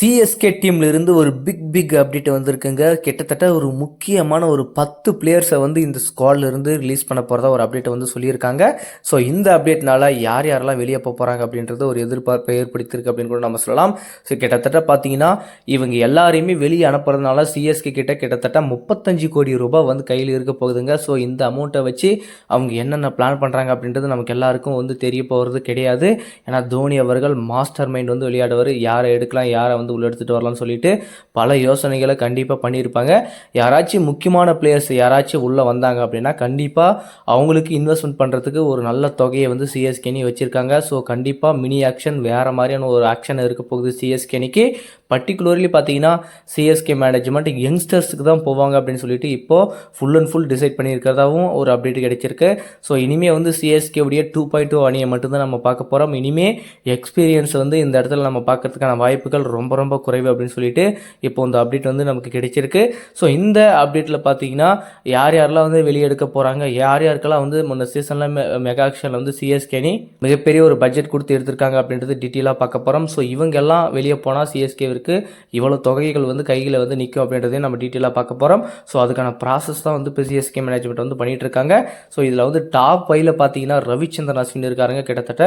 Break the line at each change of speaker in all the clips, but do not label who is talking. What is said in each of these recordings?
CSK டீம்ல இருந்து ஒரு பிக் பிக் அப்டேட் வந்திருக்குங்க. கிட்டத்தட்ட ஒரு முக்கியமான ஒரு பத்து பிளேயர்ஸை வந்து இந்த ஸ்குவாட்ல இருந்து ரிலீஸ் பண்ண போகிறதா ஒரு அப்டேட் வந்து சொல்லியிருக்காங்க. ஸோ இந்த அப்டேட்னால யார் யாரெல்லாம் வெளியே போக போகிறாங்க அப்படின்றது ஒரு எதிர்பார்ப்பை ஏற்படுத்தியிருக்கு அப்படின்னு கூட நம்ம சொல்லலாம். ஸோ கிட்டத்தட்ட பார்த்தீங்கன்னா இவங்க எல்லாரையுமே வெளியே அனுப்புறதுனால சிஎஸ்கே கிட்ட கிட்டத்தட்ட முப்பத்தஞ்சு கோடி ரூபாய் வந்து கையில் இருக்க போகுதுங்க. ஸோ இந்த அமௌண்ட்டை வச்சு அவங்க என்னென்ன பிளான் பண்ணுறாங்க அப்படின்றது நமக்கு எல்லாருக்கும் வந்து தெரிய போகிறது கிடையாது. ஏன்னா தோனி அவர்கள் மாஸ்டர் மைண்ட் வந்து விளையாடுவார். யாரை எடுக்கலாம் யாரை வந்து உள்ள எடுத்துகிட்டு வரலாம்னு சொல்லிட்டு பல யோசனைகளை கண்டிப்பாக பண்ணியிருப்பாங்க. யாராச்சும் முக்கியமான பிளேயர்ஸ் யாராச்சும் உள்ளே வந்தாங்க அப்படின்னா கண்டிப்பாக அவங்களுக்கு இன்வெஸ்ட்மெண்ட் பண்ணுறதுக்கு ஒரு நல்ல தொகையை வந்து சிஎஸ்கேனி வச்சுருக்காங்க. ஸோ கண்டிப்பாக மினி ஆக்ஷன் வேறு மாதிரியான ஒரு ஆக்ஷன் இருக்க போகுது சிஎஸ்கேனிக்கு பர்டிகுலர்லி பார்த்தீங்கன்னா சிஎஸ்கே மேனேஜ்மெண்ட் யங்ஸ்டர்ஸுக்கு தான் போவாங்க அப்படின்னு சொல்லிட்டு இப்போது ஃபுல் அண்ட் ஃபுல் டிசைட் பண்ணியிருக்கிறதாவும் ஒரு அப்டேட் கிடைச்சிருக்கு. ஸோ இனிமேல் வந்து சிஎஸ்கே உடைய டூ பாயிண்ட் டூ அணியை மட்டும்தான் நம்ம பார்க்க போகிறோம் இனிமேல் எக்ஸ்பீரியன்ஸ் வந்து இந்த இடத்துல நம்ம பார்க்கறதுக்கான வாய்ப்புகள் ரொம்ப ரொம்ப குறைவு அப்படின்னு சொல்லிட்டு இப்போ இந்த அப்டேட் வந்து நமக்கு கிடைச்சிருக்கு. ஸோ இந்த அப்டேட்டில் பார்த்தீங்கன்னா யார் யாரெல்லாம் வந்து வெளியே எடுக்க போகிறாங்க யார் யாருக்கெல்லாம் வந்து முன்ன சீசனில் மெகா ஆக்ஷனில் வந்து சிஎஸ்கேனி மிகப்பெரிய ஒரு பட்ஜெட் கொடுத்து எடுத்திருக்காங்க அப்படின்றது டீட்டெயிலாக பார்க்க போகிறோம் ஸோ இவங்கெல்லாம் வெளியே போனால் சிஎஸ்கேவிற்கு இவ்வளோ தொகைகள் வந்து கையில் வந்து நிற்கும் அப்படின்றதையும் நம்ம டீட்டெயிலாக பார்க்க போகிறோம் ஸோ அதுக்கான ப்ராசஸ் தான் வந்து இப்போ சிஎஸ்கே மேனேஜ்மெண்ட் வந்து பண்ணிகிட்டு இருக்காங்க. ஸோ இதில் வந்து டாப் ஃபைவ்ல பார்த்தீங்கன்னா ரவிச்சந்திரன் அஸ்வின் இருக்காருங்க கிட்டத்தட்ட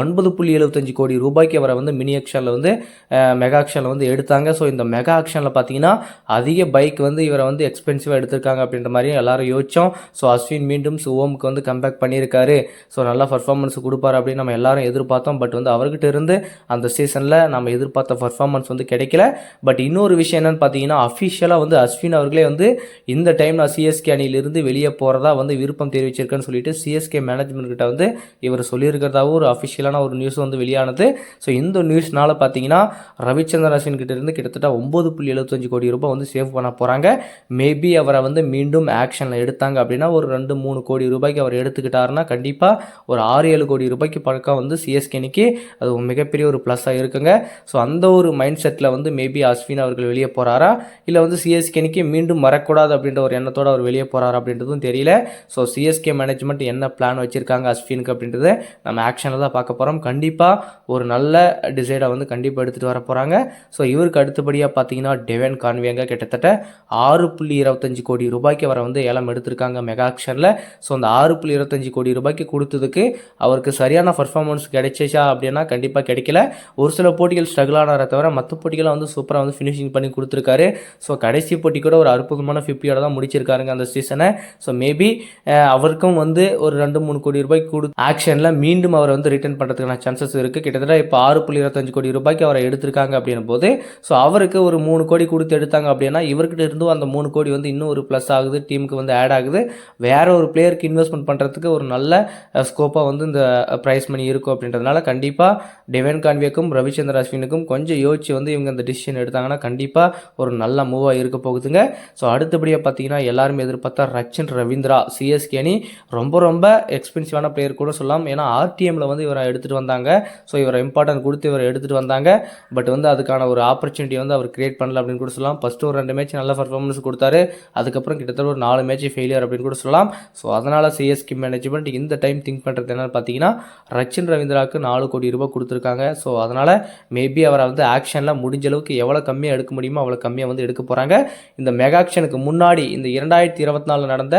ஒன்பது புள்ளி எழுபத்தஞ்சு கோடி ரூபாய்க்கு அவரை வந்து மினி ஆக்ஷனில் வந்து மெகா ஆக்ஷனில் வந்து எடுத்தாங்க. ஸோ இந்த மெகா ஆக்ஷனில் பார்த்தீங்கன்னா அதிக பைக் வந்து இவரை வந்து எக்ஸ்பென்சிவாக எடுத்திருக்காங்க அப்படின்ற மாதிரியும் எல்லாரும் யோசித்தோம் ஸோ அஸ்வின் மீண்டும் சுவோமுக்கு வந்து கம்பேக் பண்ணியிருக்காரு. ஸோ நல்லா பர்ஃபார்மன்ஸ் கொடுப்பாரு அப்படின்னு நம்ம எல்லாரும் எதிர்பார்த்தோம். பட் வந்து அவர்கிட்ட இருந்து அந்த சீசனில் நம்ம எதிர்பார்த்த பர்ஃபார்மன்ஸ் வந்து கிடைக்கல. பட் இன்னொரு விஷயம் என்னன்னு பார்த்தீங்கன்னா அஃபிஷியலாக வந்து அஸ்வின் அவர்களே வந்து இந்த டைம் நான் சிஎஸ்கே அணியிலிருந்து வெளியே போகிறதா வந்து விருப்பம் தெரிவிச்சிருக்கேன்னு சொல்லிட்டு சிஎஸ்கே மேனேஜ்மெண்ட் கிட்ட வந்து இவர் சொல்லியிருக்கிறதாவும் ஒரு அஃபிஷியலான ஒரு நியூஸ் வந்து வெளியானது. ஸோ இந்த நியூஸ்னால பார்த்தீங்கன்னா ரவிச்சந்திரன் அஸ்வின் கிட்ட இருந்து கிட்டத்தட்ட ஒம்பது புள்ளி எழுபத்தஞ்சு கோடி ரூபாய் வந்து சேவ் பண்ண போகிறாங்க மேபி அவரை வந்து மீண்டும் ஆக்ஷனில் எடுத்தாங்க அப்படின்னா ஒரு ரெண்டு மூணு கோடி ரூபாய்க்கு அவர் எடுத்துக்கிட்டாருன்னா கண்டிப்பாக ஒரு ஆறு ஏழு கோடி ரூபாய்க்கு பழக்கம் வந்து சிஎஸ்கேனிக்கு அது மிகப்பெரிய ஒரு ப்ளஸ்ஸாக இருக்குங்க. ஸோ அந்த ஒரு மைண்ட் செட்டில் வந்து மேபி அஸ்வின் அவர்கள் வெளியே போகிறாரா இல்லை வந்து சிஎஸ்கேனிக்கு மீண்டும் வரக்கூடாது அப்படின்ற ஒரு எண்ணத்தோடு அவர் வெளியே போகிறாரா அப்படின்றதும் தெரியல. ஸோ சிஎஸ்கே மேனேஜ்மெண்ட் என்ன பிளான் வச்சுருக்காங்க அஸ்வினுக்கு அப்படின்றத நம்ம ஆக்ஷனில் தான் பார்க்க போகிறோம் கண்டிப்பாக ஒரு நல்ல டிசைடை வந்து கண்டிப்பாக எடுத்துகிட்டு வர போகிறாங்க ஸோ இவருக்கு அடுத்தபடியாக பார்த்தீங்கன்னா டெவன் கான்வேங்க கிட்டத்தட்ட ஆறு புள்ளி இருபத்தஞ்சு கோடி ரூபாய்க்கு வர வந்து ஏலம் எடுத்திருக்காங்க மெகா ஆக்ஷனில் ஸோ அந்த ஆறு புள்ளி இருபத்தஞ்சு கோடி ரூபாய்க்கு கொடுத்ததுக்கு அவருக்கு சரியான பர்ஃபார்மன்ஸ் கிடைச்சிச்சா அப்படின்னா கண்டிப்பாக கிடைக்கல. ஒரு சில போட்டிகள் ஸ்ட்ரகிள் ஆனாரே தவிர மற்ற போட்டிகளை வந்து சூப்பராக வந்து ஃபினிஷிங் பண்ணி கொடுத்துருக்காரு. ஸோ கடைசி போட்டி கூட ஒரு அற்புதமான ஃபிஃப்டியோட தான் முடிச்சிருக்காருங்க அந்த சீசனை ஸோ மேபி அவருக்கும் வந்து ஒரு ரெண்டு மூணு கோடி ரூபாய்க்கு கொடு ஆக்ஷனில் மீண்டும் அவரை வந்து ரிட்டர்ன் பண்ணுறதுக்கான சான்சஸ் இருக்குது கிட்டத்தட்ட இப்போ ஆறு புள்ளி இருபத்தஞ்சு கோடி ரூபாய்க்கு அவரை எடுத்திருக்காங்க அப்படின்னும் போது ஸோ அவருக்கு ஒரு மூணு கோடி கொடுத்து எடுத்தாங்க அப்படின்னா இவர்கிட்ட இருந்தும் அந்த மூணு கோடி வந்து இன்னும் ஒரு ப்ளஸ் ஆகுது டீமுக்கு வந்து ஆட் ஆகுது. வேற ஒரு பிளேயருக்கு இன்வெஸ்ட்மெண்ட் பண்ணுறதுக்கு ஒரு நல்ல ஸ்கோப்பாக வந்து இந்த ப்ரைஸ் மணி இருக்கும் அப்படின்றதுனால கண்டிப்பாக டெவன் கான்வேக்கும் ரவிச்சந்திர அஸ்வினுக்கும் கொஞ்சம் யோசிச்சு வந்து இவங்க இந்த டிசிஷன் எடுத்தாங்கன்னா கண்டிப்பாக ஒரு நல்ல மூவாக இருக்க போகுதுங்க. ஸோ அடுத்தபடியாக பார்த்தீங்கன்னா எல்லாருமே எதிர்பார்த்தா ரச்சன் ரவீந்திரா சிஎஸ்கே அணி ரொம்ப ரொம்ப எக்ஸ்பென்சிவான பிளேயர் கூட சொல்லலாம். ஏன்னா ஆர்டிஎம்மில் வந்து இவரை எடுத்துகிட்டு வந்தாங்க. ஸோ இவரை இம்பார்ட்டன்ட் கொடுத்து இவரை எடுத்துகிட்டு வந்தாங்க. பட் வந்து அதுக்கான ஒரு ஆப்பர்ச்சுனிட்டி வந்து அவர் கிரியேட் பண்ணல அப்படின்னு கூட சொல்லலாம். ஃபஸ்ட்டு ஒரு ரெண்டு மேட்ச் நல்ல பர்ஃபார்மன்ஸ் கொடுத்தாரு. அதுக்கப்புறம் கிட்டத்தட்ட ஒரு நாலு மேட்ச் ஃபெயிலியர் அப்படின்னு கூட சொல்லலாம். ஸோ அதனால் சிஎஸ்கி மேனேஜ்மெண்ட் இந்த டைம் திங்க் பண்ணுறது என்னன்னு பார்த்தீங்கன்னா ரச்சின் ரவீந்திராவுக்கு நாலு கோடி ரூபாய் கொடுத்துருக்காங்க. ஸோ அதனால் மேபி அவரை வந்து ஆக்ஷனில் முடிஞ்ச அளவுக்கு எவ்வளோ கம்மியாக எடுக்க முடியுமோ அவ்வளோ கம்மியாக வந்து எடுக்க போகிறாங்க இந்த மெகா ஆக்ஷனுக்கு முன்னாடி இந்த இரண்டாயிரத்தி இருபத்தி நாலில் நடந்த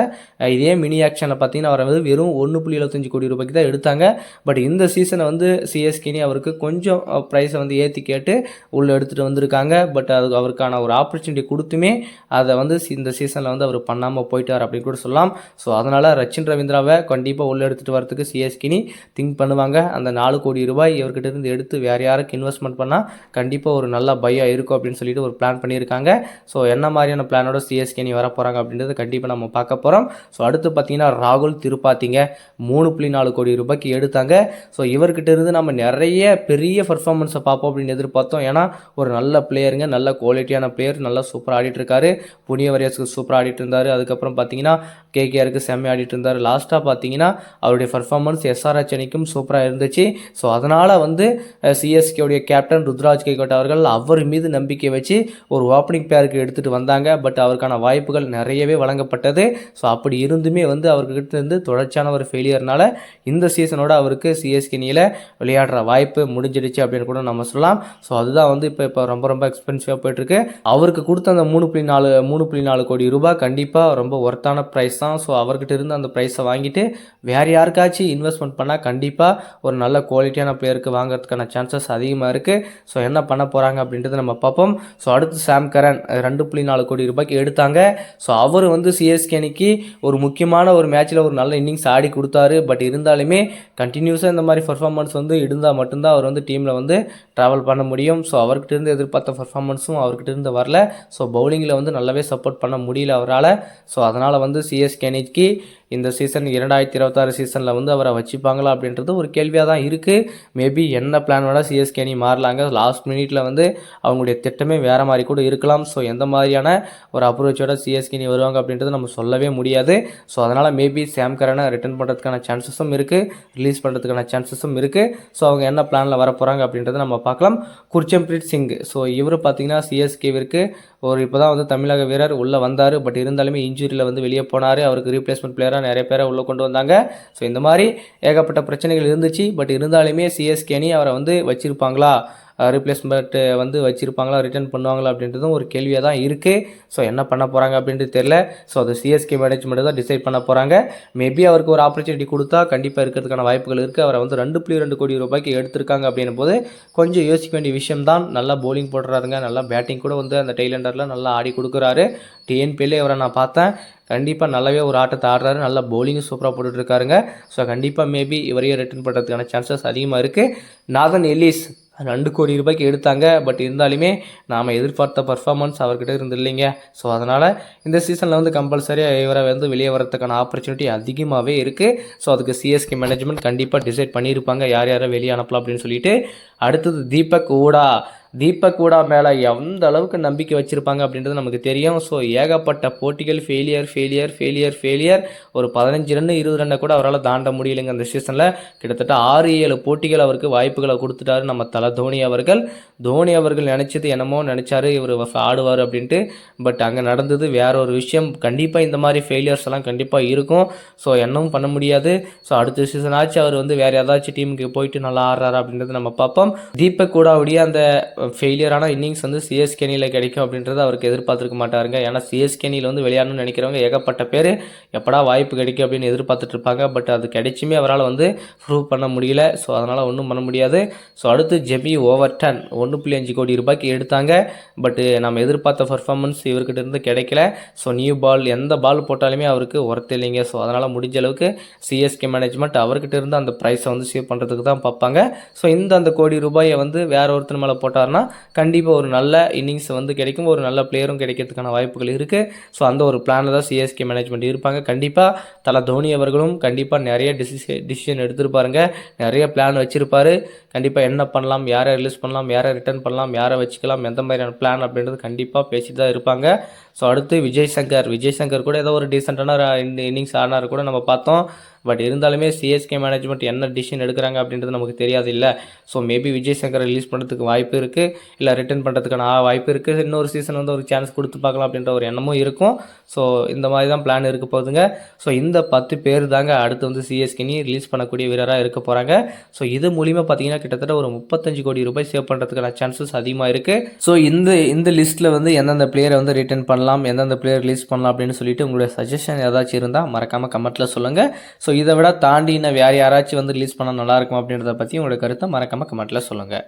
இதே மினி ஆக்ஷனில் பார்த்தீங்கன்னா அவரை வந்து வெறும் ஒன்று புள்ளி எழுபத்தஞ்சு கோடி ரூபாய்க்கு தான் எடுத்தாங்க. பட் இந்த சீசனை வந்து சிஎஸ்கினி அவருக்கு கொஞ்சம் ப்ரைஸை வந்து ஏற்றி கேட்டு உள்ளே எடுத்துகிட்டு வந்திருக்காங்க. பட் அது அவருக்கான ஒரு ஆப்பர்ச்சுனிட்டி கொடுத்துமே அதை வந்து இந்த சீசனில் வந்து அவர் பண்ணாமல் போயிட்டார் அப்படின்னு கூட சொல்லலாம். ஸோ அதனால் ரச்சின் ரவீந்திராவை கண்டிப்பாக உள்ளே எடுத்துகிட்டு வரதுக்கு சிஎஸ்கினி திங்க் பண்ணுவாங்க. அந்த நாலு கோடி ரூபாய் இவர்கிட்ட இருந்து எடுத்து வேறு யாருக்கு இன்வெஸ்ட்மெண்ட் பண்ணால் கண்டிப்பாக ஒரு நல்ல பயம் இருக்கும் அப்படின்னு சொல்லிட்டு ஒரு பிளான் பண்ணியிருக்காங்க. ஸோ என்ன மாதிரியான பிளானோட சிஎஸ்கினி வர போகிறாங்க அப்படின்றத கண்டிப்பாக நம்ம பார்க்க போகிறோம் ஸோ அடுத்து பார்த்தீங்கன்னா ராகுல் திருப்பாத்திங்க மூணு புள்ளி நாலு கோடி ரூபாய்க்கு எடுத்தாங்க. ஸோ இவர்கிட்ட இருந்து நம்ம நிறைய பெரிய பர்ஃபார்மன்ஸை பார்ப்போம் அப்படின்னு எதிர்பார்த்தோம். ஏன்னா ஒரு நல்ல பிளேயருங்க நல்ல குவாலிட்டியான பிளேயர் நல்லா சூப்பராக ஆடிட்டு இருக்காரு புனிய வரியாஸுக்கு சூப்பராக ஆடிட்டு இருந்தார் அதுக்கப்புறம் பார்த்தீங்கன்னா கேகேஆருக்கு செம்ம ஆடிட்டு இருந்தார் லாஸ்ட்டாக பார்த்தீங்கன்னா அவருடைய பர்ஃபார்மன்ஸ் எஸ்ஆர்ஹெச் அணிக்கும் சூப்பராக இருந்துச்சு. ஸோ அதனால் வந்து சிஎஸ்கேவுடைய கேப்டன் ருத்ராஜ் கேகோட் அவர்கள் அவர் மீது நம்பிக்கை வச்சு ஒரு ஓப்பனிங் பேருக்கு எடுத்துகிட்டு வந்தாங்க. பட் அவருக்கான வாய்ப்புகள் நிறையவே வழங்கப்பட்டது. ஸோ அப்படி இருந்துமே வந்து அவர்கிட்ட இருந்து தொடர்ச்சியான ஒரு ஃபெயிலியர்னால இந்த சீசனோட அவருக்கு சிஎஸ்கே அணியில் விளையாடுற வாய்ப்பு முடிஞ்சிடுச்சு அப்படின்னு கூட நம்ம சொல்லலாம். ஸோ அதுதான் வந்து இப்போ இப்போ ரொம்ப ரொம்ப எக்ஸ்பென்சிவாக போயிட்டுருக்கு. அவருக்கு கொடுத்த அந்த மூணு புள்ளி நாலு மூணு புள்ளி நாலு கோடி ரூபாய் கண்டிப்பாக ரொம்ப ஒர்த்தான ப்ரைஸ் தான். ஸோ அவர்கிட்ட இருந்து அந்த ப்ரைஸை வாங்கிட்டு வேறு யாருக்காச்சும் இன்வெஸ்ட்மெண்ட் பண்ணால் கண்டிப்பாக ஒரு நல்ல குவாலிட்டியான பிளேயருக்கு வாங்குறதுக்கான சான்சஸ் அதிகமாக இருக்குது ஸோ என்ன பண்ண போகிறாங்க அப்படின்றத நம்ம பார்ப்போம். ஸோ அடுத்து சாம் கரன் ரெண்டு புள்ளி நாலு கோடி ரூபாய்க்கு எடுத்தாங்க. ஸோ அவர் வந்து சிஎஸ்கே அணிக்கு ஒரு முக்கியமான ஒரு மேட்ச்சில் ஒரு நல்ல இன்னிங்ஸ் ஆடி கொடுத்தாரு. பட் இருந்தாலுமே கண்டினியூஸாக இந்த மாதிரி பர்ஃபார்மன்ஸ் வந்து இருந்தால் மட்டும்தான் அவர் வந்து டீமில் வந்து ட்ராவல் பண்ண முடியும். ஸோ அவர்கிட்ட இருந்து எதிர்பார்த்த பர்ஃபார்மன்ஸும் அவர்கிட்ட இருந்து வரல. ஸோ பவுலிங்கில் வந்து நல்லாவே சப்போர்ட் பண்ண முடியல அவரால். ஸோ அதனால் வந்து சிஎஸ்கேனிக்கு இந்த சீசன் இரண்டாயிரத்தி இருபத்தாறு சீசனில் வந்து அவரை வச்சுப்பாங்களா அப்படின்றது ஒரு கேள்வியாக தான் இருக்குது மேபி என்ன பிளான் வேணால் சிஎஸ்கே அணி மாறலாங்க. லாஸ்ட் மினிட்ல வந்து அவங்களுடைய திட்டமே வேறு மாதிரி கூட இருக்கலாம். ஸோ எந்த மாதிரியான ஒரு அப்ரோச்சோட சிஎஸ்கே அணி வருவாங்க அப்படின்றது நம்ம சொல்லவே முடியாது. ஸோ அதனால் மேபி சாம் கரனை ரிட்டர்ன் பண்ணுறதுக்கான சான்சஸும் இருக்குது ரிலீஸ் பண்ணுறதுக்கான சான்சஸும் இருக்குது ஸோ அவங்க என்ன பிளானில் வர போகிறாங்க அப்படின்றத நம்ம பார்க்கலாம். குர்ச்சம்பிரீத் சிங். ஸோ இவர் பார்த்தீங்கன்னா சிஎஸ்கேவிற்கு ஒரு இப்போ தான் வந்து தமிழக வீரர் உள்ளே வந்தார். பட் இருந்தாலுமே இன்ஜுரியில் வந்து வெளியே போனார். அவருக்கு ரீப்ளேஸ்மெண்ட் பிளேயராக நிறைய பேரை உள்ளே கொண்டு வந்தாங்க. ஸோ இந்த மாதிரி ஏகப்பட்ட பிரச்சனைகள் இருந்துச்சு. பட் இருந்தாலுமே சிஎஸ்கே அணி அவரை வந்து வச்சுருப்பாங்களா? ரீப்ளேஸ்மெண்ட்டு வந்து வச்சுருப்பாங்களா ரிட்டர்ன் பண்ணுவாங்களா அப்படின்றதும் ஒரு கேள்வியாக தான் இருக்குது ஸோ என்ன பண்ண போகிறாங்க அப்படின்றது தெரில ஸோ அது சிஎஸ்கே மேனேஜ்மெண்ட் தான் டிசைட் பண்ண போகிறாங்க மேபி அவருக்கு ஒரு ஆப்பர்ச்சுனிட்டி கொடுத்தா கண்டிப்பாக இருக்கிறதுக்கான வாய்ப்புகள் இருக்குது அவரை வந்து ரெண்டு புள்ளி ரெண்டு கோடி ரூபாய்க்கு எடுத்திருக்காங்க அப்படின்னும் போது கொஞ்சம் யோசிக்க வேண்டிய விஷயம் தான். நல்லா போலிங் போடுறாருங்க. நல்லா பேட்டிங் கூட வந்து அந்த டெய்லண்டரில் நல்லா ஆடி கொடுக்குறாரு. டிஎன்பிஎல்லே அவரை நான் பார்த்தேன். கண்டிப்பாக நல்லாவே ஒரு ஆட்டத்தை ஆடுறாரு. நல்லா பவுலிங்கும் சூப்பராக போட்டுட்ருக்காருங்க ஸோ கண்டிப்பாக மேபி இவரையும் ரிட்டர்ன் பண்ணுறதுக்கான சான்சஸ் அதிகமாக இருக்குது நாதன் எல்லிஸ் ரெண்டு கோடி ரூபாய்க்கு எடுத்தாங்க. பட் இருந்தாலுமே நாம் எதிர்பார்த்த பர்ஃபார்மன்ஸ் அவர்கிட்ட இருந்து இல்லைங்க ஸோ அதனால் இந்த சீசனில் வந்து கம்பல்சரியாக இவரை வந்து வெளியே வரதுக்கான ஆப்பர்ச்சுனிட்டி அதிகமாகவே இருக்குது ஸோ அதுக்கு சிஎஸ்கே மேனேஜ்மெண்ட் கண்டிப்பாக டிசைட் பண்ணியிருப்பாங்க. யார் யாரை வெளியே அனுப்பலாம் அப்படின்னு சொல்லிட்டு அடுத்தது தீபக் ஊடா. தீபக் ஊடா மேலே எந்த அளவுக்கு நம்பிக்கை வச்சுருப்பாங்க அப்படின்றது நமக்கு தெரியும். ஸோ ஏகப்பட்ட போட்டிகள் ஃபெயிலியர் ஃபெயிலியர் ஃபெயிலியர் ஃபெயிலியர் ஒரு பதினஞ்சு ரன் இருபது ரன்னை கூட அவரால் தாண்ட முடியலைங்க அந்த சீசனில் கிட்டத்தட்ட ஆறு ஏழு போட்டிகள் அவருக்கு வாய்ப்புகளை கொடுத்துட்டாரு நம்ம தலை தோனி அவர்கள். தோனி அவர்கள் நினச்சது என்னமோ நினச்சாரு இவர் ஆடுவார் அப்படின்ட்டு. பட் அங்கே நடந்தது வேற ஒரு விஷயம். கண்டிப்பாக இந்த மாதிரி ஃபெயிலியர்ஸ் எல்லாம் கண்டிப்பாக இருக்கும். ஸோ என்னவும் பண்ண முடியாது. ஸோ அடுத்த சீசன் ஆச்சு அவர் வந்து வேறு ஏதாச்சும் டீமுக்கு போயிட்டு நல்லா ஆடுறாரு அப்படின்றது நம்ம பார்ப்போம். தீபக் கூடாவுடைய அந்த ஃபெயிலியரான இன்னிங்ஸ் வந்து சிஎஸ்கே அணியில் கிடைக்கும் அப்படின்றத அவருக்கு எதிர்பார்த்துருக்க மாட்டாருங்க. ஏன்னா சிஎஸ்கே அணியில் வந்து விளையாடணும்னு நினைக்கிறவங்க ஏகப்பட்ட பேர் எப்படா வாய்ப்பு கிடைக்கும் அப்படின்னு எதிர்பார்த்துட்டு இருப்பாங்க. பட் அது கிடைச்சுமே அவரால் வந்து ப்ரூவ் பண்ண முடியல. ஸோ அதனால் ஒன்றும் பண்ண முடியாது. ஸோ அடுத்து ஜெமி ஓவர்டன் ஒன்று புள்ளி அஞ்சு கோடி ரூபாய்க்கு எடுத்தாங்க. பட்டு நம்ம எதிர்பார்த்த பர்ஃபார்மன்ஸ் இவர்கிட்ட இருந்து கிடைக்கல. ஸோ நியூ பால் எந்த பால் போட்டாலுமே அவருக்கு ஒர்த் இல்லைங்க. ஸோ அதனால் முடிஞ்ச அளவுக்கு சிஎஸ்கே மேனேஜ்மெண்ட் அவர்கிட்ட இருந்து அந்த ப்ரைஸை வந்து சேவ் பண்ணுறதுக்கு தான் பார்ப்பாங்க. ஸோ இந்த அந்த கோடி ரூபாயை வந்து வேற ஒருத்தர் மேலே போட்டார்னா கண்டிப்பாக ஒரு நல்ல இன்னிங்ஸ் வந்து கிடைக்கும். ஒரு நல்ல பிளேயரும் கிடைக்கிறதுக்கான வாய்ப்புகள் இருக்குது ஸோ அந்த ஒரு பிளானில் தான் சிஎஸ்கே மேனேஜ்மெண்ட் இருப்பாங்க. கண்டிப்பாக தலை தோனி அவர்களும் கண்டிப்பாக நிறைய டிசிஷன் டிசிஷன் எடுத்திருப்பாருங்க. நிறைய பிளான் வச்சுருப்பாரு. கண்டிப்பாக என்ன பண்ணலாம் யாரை ரிலீஸ் பண்ணலாம் யாரை ரிட்டர்ன் பண்ணலாம் யாரை வச்சுக்கலாம் எந்த மாதிரியான பிளான் அப்படின்றது கண்டிப்பாக பேசிட்டு தான் இருப்பாங்க. ஸோ அடுத்து விஜய் சங்கர். விஜய் சங்கர் கூட ஏதோ ஒரு டீசெண்டான இன்னிங்ஸ் ஆனார் கூட நம்ம பார்த்தோம். பட் இருந்தாலுமே சிஎஸ்கே மேனேஜ்மெண்ட் என்ன டிசிஷன் எடுக்கிறாங்க அப்படின்றது நமக்கு தெரியாது இல்லை. ஸோ மேபி விஜய் சங்கரை ரிலீஸ் பண்ணுறதுக்கு வாய்ப்பு இருக்குது இல்லை ரிட்டர்ன் பண்ணுறதுக்கான வாய்ப்பு இருக்குது இன்னொரு சீசன் வந்து ஒரு சான்ஸ் கொடுத்து பார்க்கலாம் அப்படின்ற ஒரு எண்ணமும் இருக்கும். ஸோ இந்த மாதிரி தான் பிளான் இருக்க போகுதுங்க. ஸோ இந்த பத்து பேர் தாங்க அடுத்து வந்து சிஎஸ்கேனி ரிலீஸ் பண்ணக்கூடிய வீரராக இருக்க போகிறாங்க ஸோ இது மூலிமா பார்த்தீங்கன்னா கிட்டத்தட்ட ஒரு முப்பத்தஞ்சு கோடி ரூபாய் சேவ் பண்ணுறதுக்கான சான்சஸ் அதிகமாக இருக்குது ஸோ இந்த இந்த லிஸ்ட்டில் வந்து எந்தெந்த பிளேயரை வந்து ரிட்டர்ன் பண்ணலாம் எந்தெந்த பிளேயர் ரிலீஸ் பண்ணலாம் அப்படின்னு சொல்லிட்டு உங்களுடைய சஜஷன் ஏதாச்சும் இருந்தால் மறக்காமல் கமெண்ட்டில் சொல்லுங்கள் ஸோ இதை விட தாண்டி இன்னும் வேறு யாராச்சும் வந்து ரிலீஸ் பண்ணால் நல்லாயிருக்கும் அப்படின்றத பற்றி உங்களோட கருத்தை மறக்காமல் கமெண்ட்டில் சொல்லுங்கள்